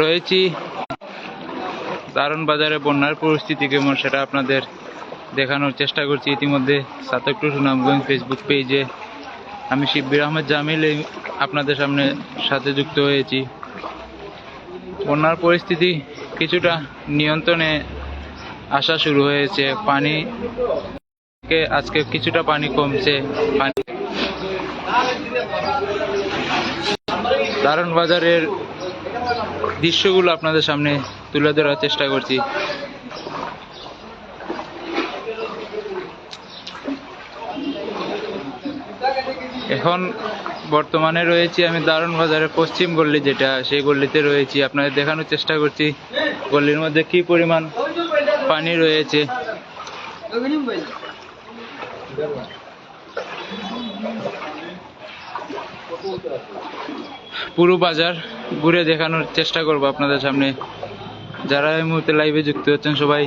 রয়েছি দারুণ বাজারে বন্যার পরিস্থিতি কেমন সেটা আপনাদের দেখানোর চেষ্টা করছি। ইতিমধ্যে সাতকটু সুনামগঞ্জ ফেসবুক পেজে আমি শিব্বির আহমেদ জামিল আপনাদের সামনে সাথে যুক্ত হয়েছি। বন্যার পরিস্থিতি কিছুটা নিয়ন্ত্রণে আসা শুরু হয়েছে। পানি আজকে কিছুটা পানি কমছে। পানি দারুণ বাজারের দৃশ্যগুলো আপনাদের সামনে তুলে ধরার চেষ্টা করছি। এখন বর্তমানে রয়েছি আমি দারুণ বাজারের পশ্চিম গল্লি যেটা, সেই গল্লিতে রয়েছি। আপনাদের দেখানোর চেষ্টা করছি গল্লির মধ্যে কি পরিমাণ পানি রয়েছে। পুরো বাজার ঘুরে দেখানোর চেষ্টা করব আপনাদের সামনে। যারা এই মুহূর্তে লাইভে যুক্ত হচ্ছেন, সবাই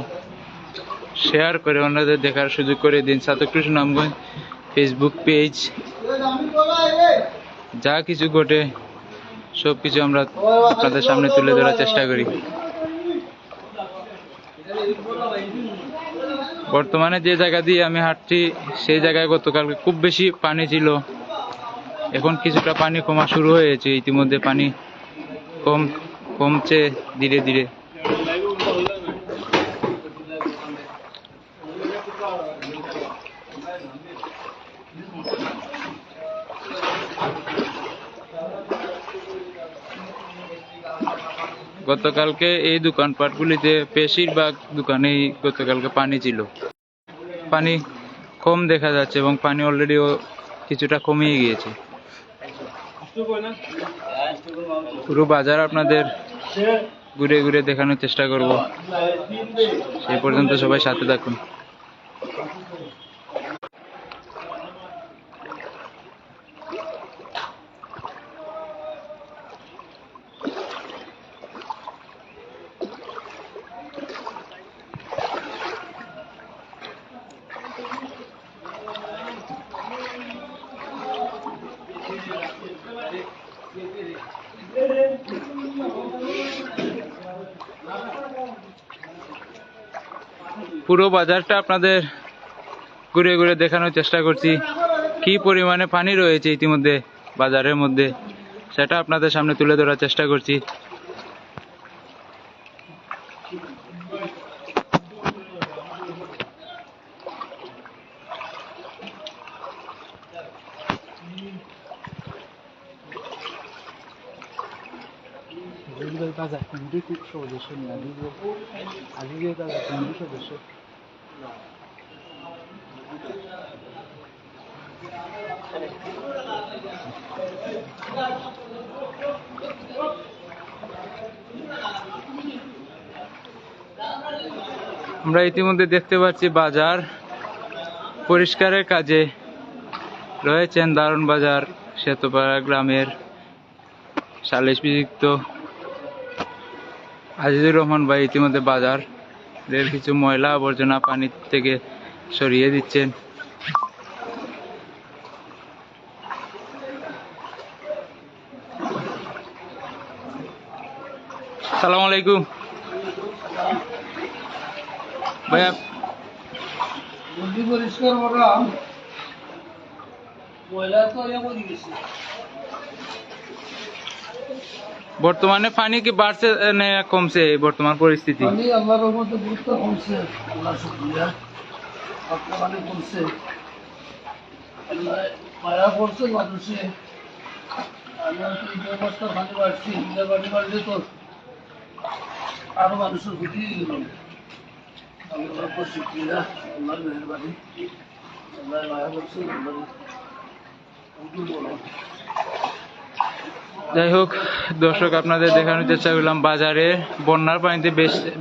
শেয়ার করে অন্যদের দেখার সুযোগ করে দিন। সাতকৃষ্ণ নামগঞ্জ ফেসবুক পেজ যা কিছু ঘটে সব কিছু আমরা আপনাদের সামনে তুলে ধরার চেষ্টা করি। বর্তমানে যে জায়গা দিয়ে আমি হাঁটছি, সেই জায়গায় গতকালকে খুব বেশি পানি ছিল। এখন কিছুটা পানি কমা শুরু হয়েছে, ইতিমধ্যে পানি কম কমছে ধীরে ধীরে। গতকালকে এই দোকানপাটগুলিতে বেশিরভাগ দোকানেই গতকালকে পানি ছিল। পানি কম দেখা যাচ্ছে এবং পানি অলরেডি কিছুটা কমিয়ে গিয়েছে। পুরো বাজার আপনাদের ঘুরে ঘুরে দেখানোর চেষ্টা করব। সেই পর্যন্ত সবাই সাথে থাকুন। পুরো বাজারটা আপনাদের ঘুরে ঘুরে দেখানোর চেষ্টা করছি। কি পরিমাণে পানি রয়েছে ইতিমধ্যে বাজারের মধ্যে, সেটা আপনাদের সামনে তুলে ধরার চেষ্টা করছি। আমরা ইতিমধ্যে দেখতে পাচ্ছি বাজার পরিষ্কারের কাজে রয়েছেন দারুণ বাজার সেতুপাড়া গ্রামের সালিশ বিযুক্ত আজিজুর রহমান ভাই ইতিমধ্যে বাজার এর কিছু ময়লা আবর্জনা পানি থেকে সরিয়ে দিচ্ছেন। সালাম আলাইকুম। ভাইয়া ইয়া বর্তমানে পানি কি বাড়ছে না, কমছে বর্তমান পরিস্থিতি? পানি আল্লাহর আরও মানুষের ক্ষতি গেল মেহরবানি। আল্লাহ মায়া করছে আল্লাহ যাই হোক দর্শক, আপনাদের দেখানোর চেষ্টা করলাম বাজারে। বন্যার পানিতে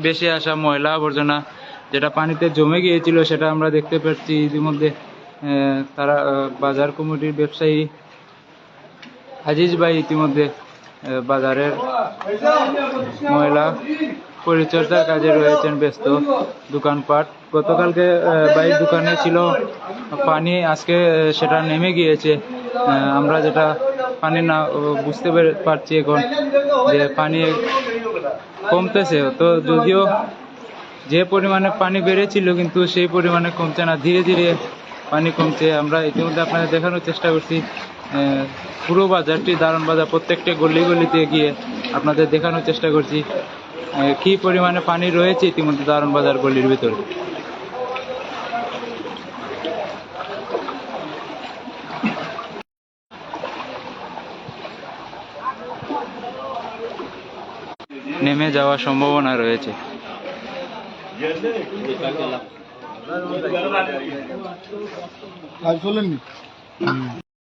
বেশ- আসা ময়লা আবর্জনা, যেটা পানিতে জমে গিয়েছিল, সেটা আমরা দেখতে পাচ্ছি। ইতিমধ্যে তারা বাজার কমিটির ব্যবসায়ী আজিজ ভাই ইতিমধ্যে বাজারের ময়লা পরিচর্যার কাজে রয়েছেন, ব্যস্ত দোকানপাট। গতকালকে ভাই দোকানে ছিল পানি, আজকে সেটা নেমে গিয়েছে। আমরা যেটা পানি না বুঝতে পেরে- পারছি এখন যে পানি কমতেছে। তো যদিও যে পরিমাণে পানি বেড়েছিল কিন্তু সেই পরিমাণে কমছে না। ধীরে ধীরে পানি কমছে। আমরা ইতিমধ্যে আপনাদের দেখানোর চেষ্টা করছি পুরো বাজারটি, দারুণ বাজার, প্রত্যেকটা গলি গলিতে গিয়ে আপনাদের দেখানোর চেষ্টা করছি কি পরিমাণে পানি রয়েছে ইতিমধ্যে দারুণ বাজার গলির ভিতরে। নেমে যাওয়ার সম্ভাবনা রয়েছে। কাজ